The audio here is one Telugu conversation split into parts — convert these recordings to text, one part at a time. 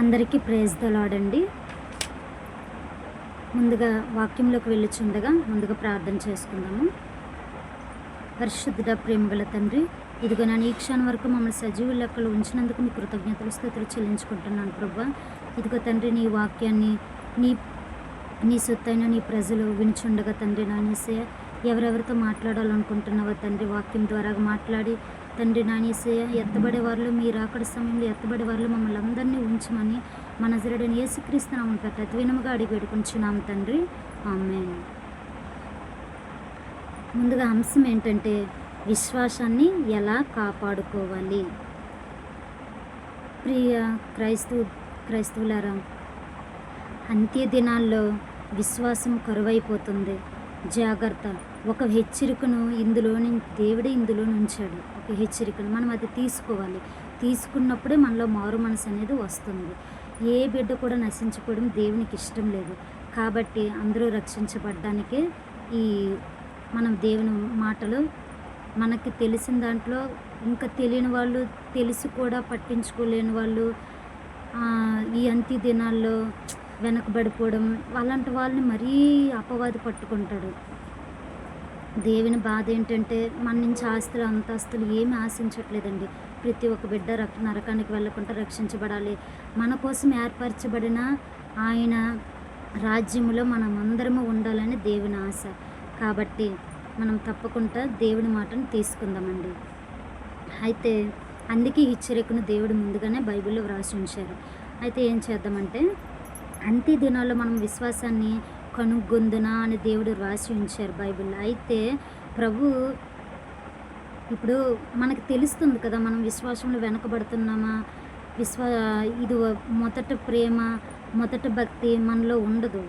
అందరికీ ప్రేజ్ దలాడండి ముందుగా వాక్యంలోకి వెళ్ళిచుండగా ముందుగా ప్రార్థన చేసుకుందాము. పరిశుద్ధుడ ప్రేమగల తండ్రి ఇదిగో నా ఈ క్షణం వరకు మమ్మల్ని సజీవ లెక్కలు ఉంచినందుకు మీ కృతజ్ఞతలు స్థుతులు చెల్లించుకుంటున్నాను ప్రభా. ఇదిగో తండ్రి నీ వాక్యాన్ని నీ నీ సొత్తైన నీ ప్రజలు వినిచుండగా తండ్రి నానేసే ఎవరెవరితో మాట్లాడాలనుకుంటున్నావో తండ్రి వాక్యం ద్వారా మాట్లాడి తండ్రి నానేసే ఎత్తబడే వారిలో మీరు అక్కడ సమయంలో ఎత్తబడే వారిలో మమ్మల్ని అందరినీ ఉంచమని మన జరడని ఏసుక్రీస్తున్నామని పెట్ట వినముగా అడిగి పెట్టుకుంటున్నాం తండ్రి. ఆమె ముందుగా అంశం ఏంటంటే విశ్వాసాన్ని ఎలా కాపాడుకోవాలి? ప్రియ క్రైస్తవు క్రైస్తవులారా అంత్య దినాల్లో విశ్వాసం కరువైపోతుంది. జాగ్రత్త. ఒక హెచ్చరికను ఇందులోని దేవుడే ఇందులో ఉంచాడు ఒక హెచ్చరికలు. మనం అది తీసుకోవాలి. తీసుకున్నప్పుడే మనలో మారు మనసు అనేది వస్తుంది. ఏ బిడ్డ కూడా నశించుకోవడం దేవునికి ఇష్టం లేదు. కాబట్టి అందరూ రక్షించబడ్డానికే ఈ మనం దేవుని మాటలు మనకి తెలిసిన దాంట్లో ఇంకా తెలియని వాళ్ళు తెలిసి కూడా పట్టించుకోలేని వాళ్ళు ఈ అంత్య దినాల్లో వెనకబడిపోవడం అలాంటి వాళ్ళని మరీ అపవాది పట్టుకుంటాడు. దేవుని బాధ ఏంటంటే మన నుంచి ఆస్తులు అంతస్తులు ఏమి ఆశించట్లేదండి. ప్రతి ఒక్క బిడ్డ రక్ నరకానికి వెళ్ళకుండా రక్షించబడాలి. మన కోసం ఏర్పరచబడిన ఆయన రాజ్యములో మనం అందరము ఉండాలని దేవుని ఆశ. కాబట్టి మనం తప్పకుండా దేవుని మాటను తీసుకుందామండి. అయితే అందుకే హెచ్చరికను దేవుడు ముందుగానే బైబిల్లో వ్రాసి ఉంచారు. అయితే ఏం చేద్దామంటే అంత్య దినాల్లో మనం విశ్వాసాన్ని కనుగొందునా అని దేవుడు రాసి ఉంచారు బైబిల్లో. అయితే ప్రభు ఇప్పుడు మనకు తెలుస్తుంది కదా మనం విశ్వాసంలో వెనకబడుతున్నామా? విశ్వా ఇది మొదట ప్రేమ మొదట భక్తి మనలో ఉండదు.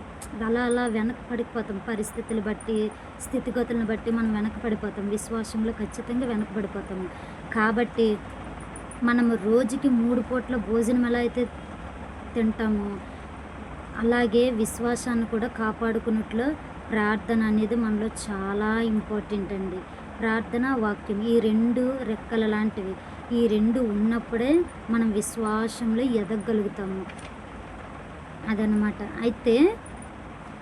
అలా అలా వెనక పడిపోతాం పరిస్థితులు బట్టి స్థితిగతులను బట్టి మనం వెనక పడిపోతాం విశ్వాసంలో ఖచ్చితంగా వెనక పడిపోతాము కాబట్టి మనం రోజుకి మూడు పూట్ల భోజనం ఎలా అయితే తింటామో అలాగే విశ్వాసాన్ని కూడా కాపాడుకున్నట్లు ప్రార్థన అనేది మనలో చాలా ఇంపార్టెంట్ అండి. ప్రార్థన వాక్యం ఈ రెండు రెక్కల లాంటివి. ఈ రెండు ఉన్నప్పుడే మనం విశ్వాసంలో ఎదగలుగుతాము. అదనమాట అయితే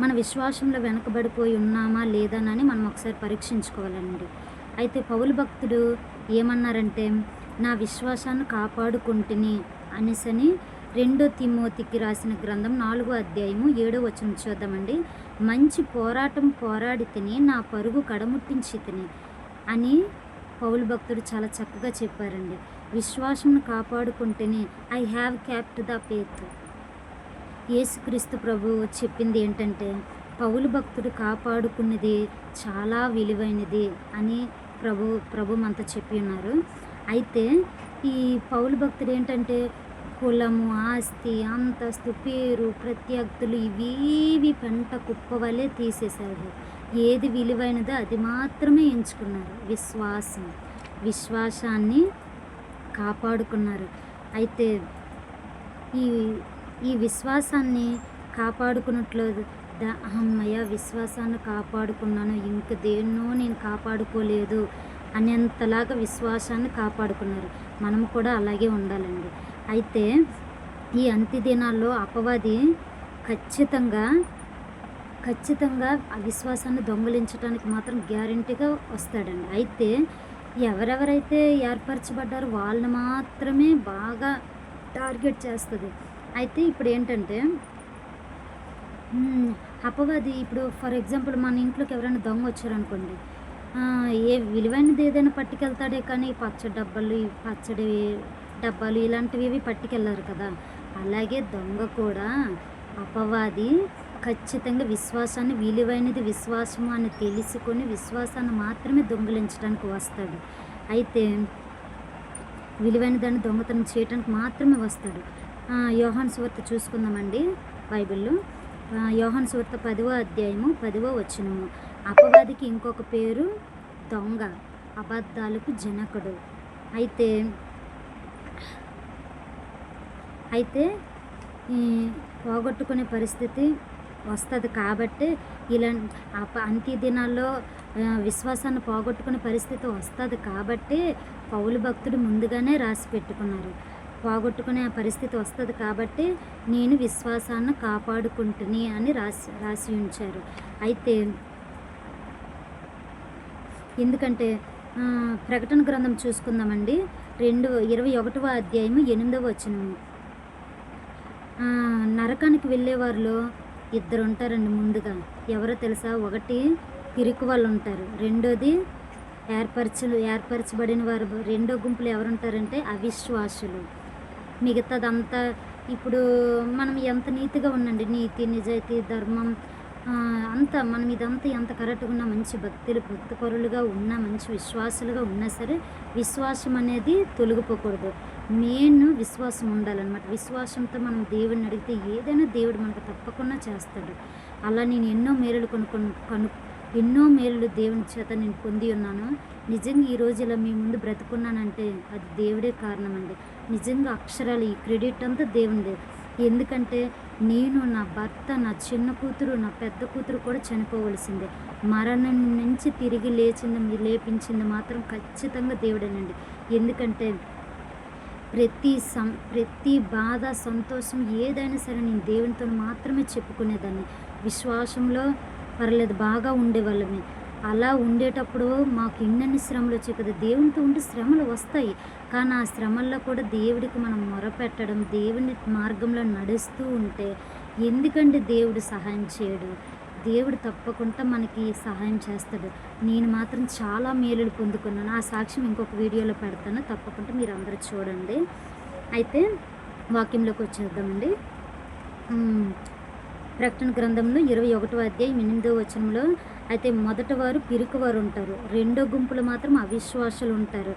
మన విశ్వాసంలో వెనకబడిపోయి ఉన్నామా లేదానని మనం ఒకసారి పరీక్షించుకోవాలండి. అయితే పౌలు భక్తుడు ఏమన్నారంటే నా విశ్వాసాన్ని కాపాడుకుంటుని అనేసని రెండో తిమోతికి రాసిన గ్రంథం నాలుగో అధ్యాయము ఏడో వచనం చూద్దామండి. మంచి పోరాటం పోరాడి తిని నా పరుగు కడముట్టించి తిని అని పౌలు భక్తుడు చాలా చక్కగా చెప్పారండి. విశ్వాసం కాపాడుకుంటేనే I have kept the faith యేసుక్రీస్తు ప్రభు చెప్పింది ఏంటంటే పౌలు భక్తుడు కాపాడుకున్నది చాలా విలువైనది అని ప్రభు ప్రభు మనతో చెప్పి ఉన్నారు. అయితే ఈ పౌలు భక్తుడు ఏంటంటే కులము ఆస్తి అంతస్తు పేరు ప్రత్యర్థులు ఇవేవి పంట కుప్పవలే తీసేశారు ఏది విలువైనదో అది మాత్రమే ఎంచుకున్నారు. విశ్వాసం. విశ్వాసాన్ని కాపాడుకున్నారు. అయితే ఈ ఈ విశ్వాసాన్ని కాపాడుకున్నట్లు దా అమ్మయ్య విశ్వాసాన్ని కాపాడుకున్నాను. ఇంక దేన్నో నేను కాపాడుకోలేదు అనేంతలాగా విశ్వాసాన్ని కాపాడుకున్నారు. మనం కూడా అలాగే ఉండాలండి. అయితే ఈ అంత్య దినాల్లో అపవాది ఖచ్చితంగా ఖచ్చితంగా అవిశ్వాసాన్ని విశ్వాసాన్ని దొంగలించడానికి మాత్రం గ్యారంటీగా వస్తాడండి. అయితే ఎవరెవరైతే ఏర్పరచబడ్డారో వాళ్ళని మాత్రమే బాగా టార్గెట్ చేస్తుంది. అయితే ఇప్పుడు ఏంటంటే అపవాది ఇప్పుడు ఫర్ ఎగ్జాంపుల్ మన ఇంట్లోకి ఎవరైనా దొంగ వచ్చారనుకోండి ఏ విలువైనది ఏదైనా పట్టుకెళ్తాడే కానీ ఈ పచ్చడి డబ్బాలు పచ్చడి డబ్బాలు ఇలాంటివి ఇవి పట్టుకెళ్ళారు కదా. అలాగే దొంగ కూడా అపవాది ఖచ్చితంగా విశ్వాసాన్ని విలువైనది విశ్వాసము అని తెలుసుకొని విశ్వాసాన్ని మాత్రమే దొంగిలించడానికి వస్తాడు. అయితే విలువైన దాన్ని దొంగతనం చేయడానికి మాత్రమే వస్తాడు. యోహాన్ సువార్త చూసుకుందామండి బైబిల్లో. యోహాన్ సువార్త పదవ అధ్యాయము పదవ వచనము. అపవాదికి ఇంకొక పేరు దొంగ అబద్ధాలకు జనకుడు. అయితే అయితే పోగొట్టుకునే పరిస్థితి వస్తుంది కాబట్టి ఇలా అంత్య దినాల్లో విశ్వాసాన్ని పోగొట్టుకునే పరిస్థితి వస్తుంది కాబట్టి పౌలు భక్తుడు ముందుగానే రాసి పెట్టుకున్నారు. పోగొట్టుకునే పరిస్థితి వస్తుంది కాబట్టి నేను విశ్వాసాన్ని కాపాడుకుంటుని అని రాసి రాసి ఉంచారు. అయితే ఎందుకంటే ప్రకటన గ్రంథం చూసుకుందామండి. రెండు ఇరవై ఒకటవ అధ్యాయము ఎనిమిదవ వచనము. నరకానికి వెళ్ళే వారిలో ఇద్దరు ఉంటారండి ముందుగా. ఎవరో తెలుసా? ఒకటి పిరికి వాళ్ళు ఉంటారు రెండోది ఏర్పరచలు ఏర్పరచబడిన వారు రెండో గుంపులు ఎవరు ఉంటారంటే అవిశ్వాసులు. మిగతాదంతా ఇప్పుడు మనం ఎంత నీతిగా ఉండండి నీతి నిజాయితీ ధర్మం అంతా మనం ఇదంతా ఎంత కరెక్ట్గా ఉన్నా మంచి భక్తులు భక్తిపరులుగా ఉన్నా మంచి విశ్వాసులుగా ఉన్నా సరే విశ్వాసం అనేది తొలగిపోకూడదు. మెయిన్ విశ్వాసం ఉండాలన్నమాట. విశ్వాసంతో మనం దేవుడిని అడిగితే ఏదైనా దేవుడు మనకు తప్పకుండా చేస్తాడు. అలా నేను ఎన్నో మేలులు కొనుక్కొని కను ఎన్నో మేలులు దేవుని చేత నేను పొంది ఉన్నాను. నిజంగా ఈ రోజు ఇలా మీ ముందు బ్రతుకున్నానంటే అది దేవుడే కారణం అండి నిజంగా అక్షరాలు ఈ క్రెడిట్ అంతా దేవునిదే. ఎందుకంటే నేను నా భర్త నా చిన్న కూతురు నా పెద్ద కూతురు కూడా చనిపోవలసిందే. మరణం నుంచి తిరిగి లేచింది లేపించింది మాత్రం ఖచ్చితంగా దేవుడేనండి. ఎందుకంటే ప్రతి సం ప్రతి బాధ సంతోషం ఏదైనా సరే నేను దేవునితో మాత్రమే చెప్పుకునేదాన్ని. విశ్వాసంలో పర్లేదు బాగా ఉండేవాళ్ళమే. అలా ఉండేటప్పుడు మాకు ఇన్నన్ని శ్రమలు వచ్చాయి కదా దేవునితో ఉంటే శ్రమలు వస్తాయి. కానీ ఆ శ్రమల్లో కూడా దేవుడికి మనం మొరపెట్టడం దేవుని మార్గంలో నడుస్తూ ఉంటే ఎందుకంటే దేవుడు సహాయం చేయడు? దేవుడు తప్పకుండా మనకి సహాయం చేస్తాడు. నేను మాత్రం చాలా మేలులు పొందుకున్నాను. ఆ సాక్ష్యం ఇంకొక వీడియోలో పెడతాను. తప్పకుండా మీరు అందరూ చూడండి. అయితే వాక్యంలోకి వచ్చేద్దామండి. ప్రకటన గ్రంథంలో ఇరవై ఒకటో అధ్యాయం ఎనిమిదో వచనంలో అయితే మొదట వారు పిరుకువారు ఉంటారు. రెండో గుంపులు మాత్రం అవిశ్వాసులు ఉంటారు.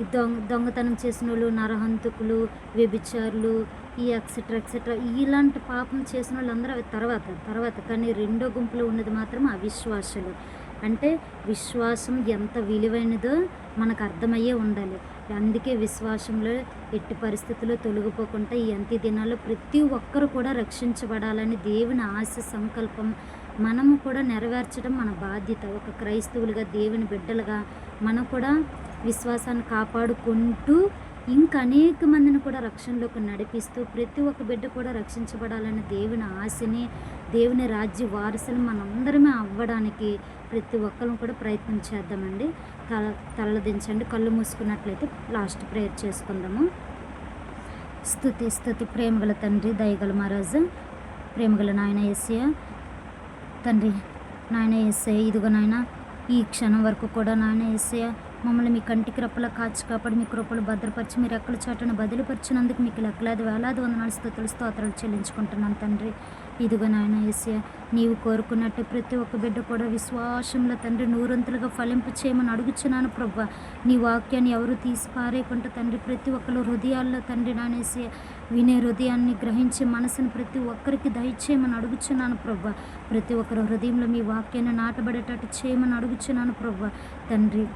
దొంగ దొంగతనం చేసిన వాళ్ళు నరహంతకులు వ్యభిచారులు ఈ ఎక్సెట్రా ఎక్సెట్రా ఇలాంటి పాపం చేసిన వాళ్ళందరూ అవి తర్వాత తర్వాత. కానీ రెండో గుంపులో ఉన్నది మాత్రం అవిశ్వాసులు. అంటే విశ్వాసం ఎంత విలువైనదో మనకు అర్థమయ్యే ఉండాలి. అందుకే విశ్వాసంలో ఎట్టి పరిస్థితుల్లో తొలగిపోకుండా ఈ అంత్య దినాల్లో ప్రతి ఒక్కరు కూడా రక్షించబడాలని దేవుని ఆశ సంకల్పం మనము కూడా నెరవేర్చడం మన బాధ్యత. ఒక క్రైస్తవులుగా దేవుని బిడ్డలుగా మనం కూడా విశ్వాసాన్ని కాపాడుకుంటూ ఇంకా అనేక మందిని కూడా రక్షణలోకి నడిపిస్తూ ప్రతి ఒక్క బిడ్డ కూడా రక్షించబడాలనే దేవుని ఆశని దేవుని రాజ్య వారసులు మనందరమే అవ్వడానికి ప్రతి ఒక్కరం కూడా ప్రయత్నం చేద్దామండి. తల తలదించండి కళ్ళు మూసుకున్నట్లయితే లాస్ట్ ప్రేయర్ చేసుకుందాము. స్థుతి స్థుతి ప్రేమగల తండ్రి దయగల మహారాజు. ప్రేమగల నాయన ఏసయ తండ్రి నాయన ఏసయ ఇదిగో నాయన ఈ క్షణం వరకు కూడా నాయన ఎస్ఐ మమ్మల్ని మీ కంటికి రెప్పలా కాచి కాపాడి మీ కృపలు భద్రపరిచి మీరు రెక్కల చాటును బదిలిపరిచినందుకు మీకు లెక్కలాది వేలాది వందనాలు స్థుతులు స్తోత్రాలు చెల్లించుకుంటున్నాను తండ్రి. ఇదిగో నాయన ఏసియా నీవు కోరుకున్నట్టు ప్రతి ఒక్క బిడ్డ కూడా విశ్వాసంలో తండ్రి నూరంతులుగా ఫలింపు చేయమని అడుగుచున్నాను ప్రభా. నీ వాక్యాన్ని ఎవరు తీసి పారేయకుండా తండ్రి ప్రతి ఒక్కరు హృదయాల్లో తండ్రి నానేసి వినే హృదయాన్ని గ్రహించే మనసుని ప్రతి ఒక్కరికి దయచేయమని అడుగుచున్నాను ప్రభా. ప్రతి ఒక్కరు హృదయంలో మీ వాక్యాన్ని నాటబడేటట్టు చేయమని అడుగుచున్నాను ప్రభా. తండ్రి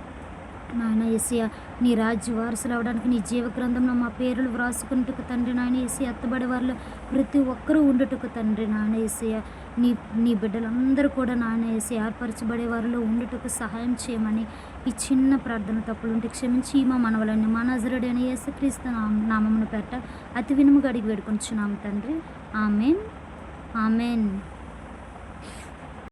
నాయన ఏసియా నీ రాజ్య వారసులు అవడానికి నీ జీవ గ్రంథంలో మా పేర్లు వ్రాసుకున్నట్టుకు తండ్రి నాయన ఏసీ అత్తబడి వారిలో ప్రతి ఒక్కరూ ఉండుటకు తండ్రి నాయన ఏసియా నీ నీ బిడ్డలందరూ కూడా నాయన ఏసి ఏర్పరచబడే వారిలో ఉండుటకు సహాయం చేయమని ఈ చిన్న ప్రార్థన తప్పులుంటే క్షమించి మా మనవలన్నీ మా నజరుడు అని యేసుక్రీస్తు నామ నామమును పెట్ట అతి వినుముగా అడిగి వేడుకొంచున్నాము తండ్రి. ఆమెన్. ఆమెన్.